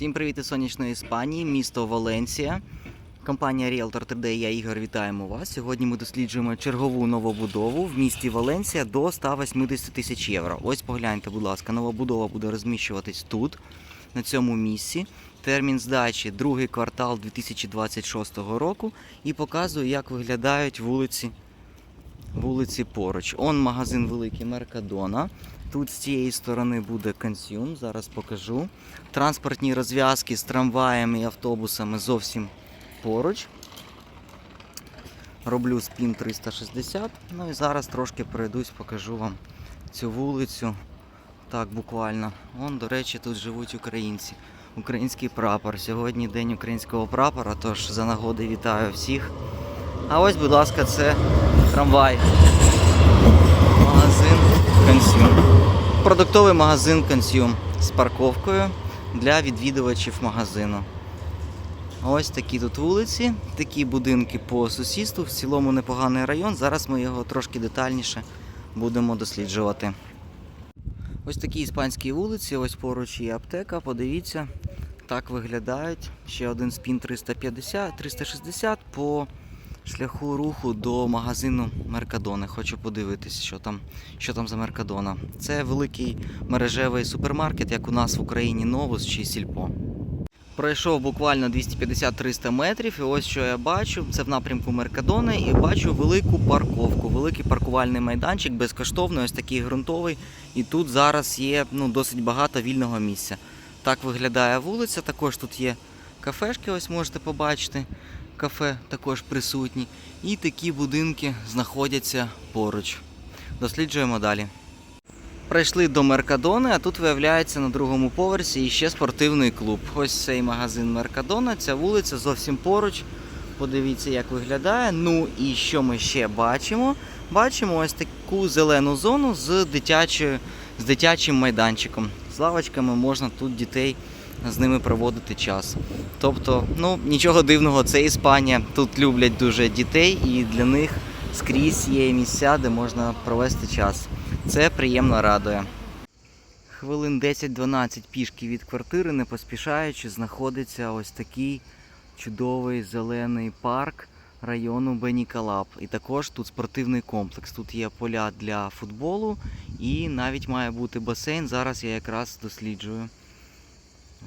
Всім привіт із сонячної Іспанії, місто Валенсія. Компанія Realtor 3D, я Ігор, вітаємо вас. Сьогодні ми досліджуємо чергову новобудову в місті Валенсія до 180 тисяч євро. Ось погляньте, будь ласка, новобудова буде розміщуватись тут, на цьому місці. Термін здачі другий квартал 2026 року і показую, як виглядають вулиці, вулиці поруч. Он магазин великий Меркадона. Тут з цієї сторони буде консюм, зараз покажу. Транспортні розв'язки з трамваями і автобусами зовсім поруч. Роблю спін 360. Ну і зараз трошки пройдусь, покажу вам цю вулицю. Так, буквально. Вон, до речі, тут живуть українці. Український прапор. Сьогодні день українського прапора, тож за нагоди вітаю всіх. А ось, будь ласка, це трамвай. Магазин Consume. Продуктовий магазин Consume з парковкою для відвідувачів магазину. Ось такі тут вулиці, такі будинки по сусідству. В цілому непоганий район. Зараз ми його трошки детальніше будемо досліджувати. Ось такі іспанські вулиці, ось поруч є аптека. Подивіться, так виглядають. Ще один спін 350, 360 по шляху руху до магазину Меркадони. Хочу подивитись, що там, що там за Меркадона. Це великий мережевий супермаркет, як у нас в Україні Новус чи Сільпо. Пройшов буквально 250-300 метрів, і ось що я бачу. Це в напрямку Меркадони, і бачу велику парковку, великий паркувальний майданчик, безкоштовний, ось такий ґрунтовий. І тут зараз є ну, досить багато вільного місця. Так виглядає вулиця. Також тут є кафешки, ось можете побачити. Кафе також присутні. І такі будинки знаходяться поруч. Досліджуємо далі. Прийшли до Меркадони, а тут виявляється на другому поверсі іще спортивний клуб. Ось цей магазин Меркадона, ця вулиця зовсім поруч. Подивіться, як виглядає. Ну і що ми ще бачимо? Бачимо ось таку зелену зону з, дитячою, з дитячим майданчиком. З лавочками можна тут дітей з ними проводити час. Тобто, ну нічого дивного, це Іспанія. Тут люблять дуже дітей, і для них скрізь є місця, де можна провести час. Це приємно радує. Хвилин 10-12 пішки від квартири, не поспішаючи, знаходиться ось такий чудовий зелений парк району Бенікалап. І також тут спортивний комплекс. Тут є поля для футболу і навіть має бути басейн. Зараз я якраз досліджую.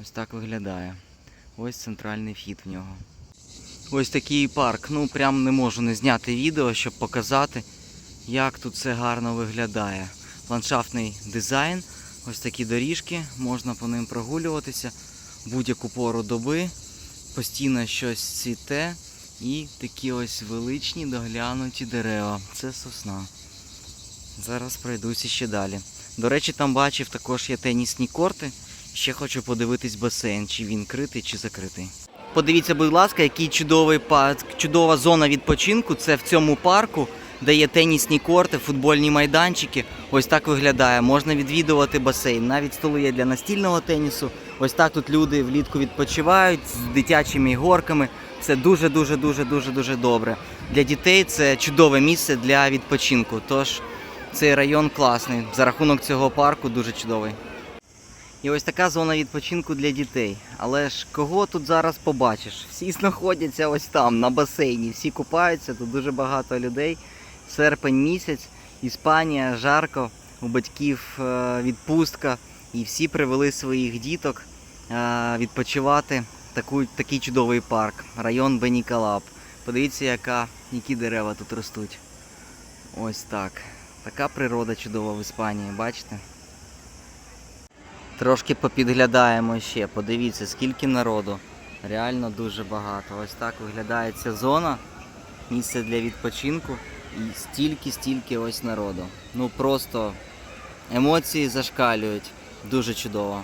Ось так виглядає. Ось центральний вхід в нього. Ось такий парк. Ну прям не можу не зняти відео, щоб показати, як тут все гарно виглядає. Ландшафтний дизайн, ось такі доріжки, можна по ним прогулюватися будь-яку пору доби, постійно щось цвіте і такі ось величні доглянуті дерева. Це сосна. Зараз пройдуся ще далі. До речі, там бачив також є тенісні корти. Ще хочу подивитись басейн, чи він критий, чи закритий. Подивіться, будь ласка, який чудовий парк, чудова зона відпочинку. Це в цьому парку, де є тенісні корти, футбольні майданчики. Ось так виглядає. Можна відвідувати басейн. Навіть столи є для настільного тенісу. Ось так тут люди влітку відпочивають з дитячими горками. Це дуже, дуже, дуже, дуже, дуже добре. Для дітей це чудове місце для відпочинку. Тож цей район класний. За рахунок цього парку дуже чудовий. І ось така зона відпочинку для дітей. Але ж кого тут зараз побачиш? Всі знаходяться ось там, на басейні, всі купаються, тут дуже багато людей. Серпень місяць, Іспанія, жарко, у батьків е, відпустка, і всі привели своїх діток е, відпочивати таку, такий чудовий парк, район Бенікалап. Подивіться, яка, які дерева тут ростуть. Ось так. Така природа чудова в Іспанії, бачите? Трошки попідглядаємо ще. Подивіться, скільки народу. Реально дуже багато. Ось так виглядає ця зона. Місце для відпочинку. І стільки-стільки ось народу. Ну просто емоції зашкалюють. Дуже чудово.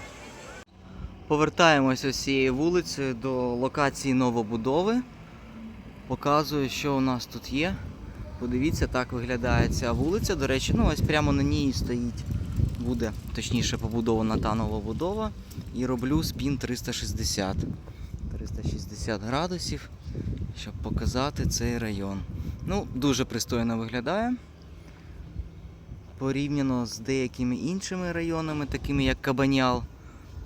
Повертаємось ось цією вулицею до локації новобудови. Показую, що у нас тут є. Подивіться, так виглядає ця вулиця. До речі, ну ось прямо на ній стоїть буде точніше побудована та нова будова. І роблю спін 360. 360 градусів, щоб показати цей район. Ну, дуже пристойно виглядає. Порівняно з деякими іншими районами, такими як Кабанял.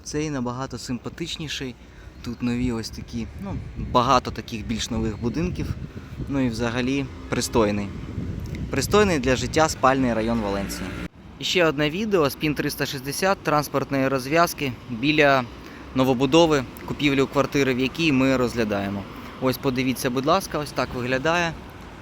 Цей набагато симпатичніший. Тут нові ось такі, ну, багато таких більш нових будинків. Ну і взагалі пристойний. Пристойний для життя спальний район Валенції. Ще одне відео з PIN 360 транспортної розв'язки біля новобудови, купівлю квартири, в якій ми розглядаємо. Ось подивіться, будь ласка, ось так виглядає.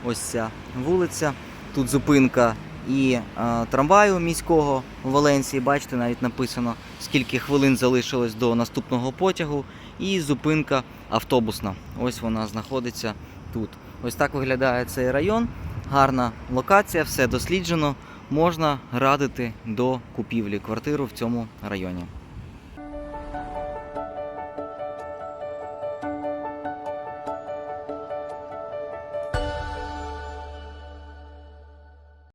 Ось ця вулиця. Тут зупинка і е, трамваю міського в Валенції. Бачите, навіть написано, скільки хвилин залишилось до наступного потягу. І зупинка автобусна. Ось вона знаходиться тут. Ось так виглядає цей район. Гарна локація, все досліджено. Можна радити до купівлі квартиру в цьому районі.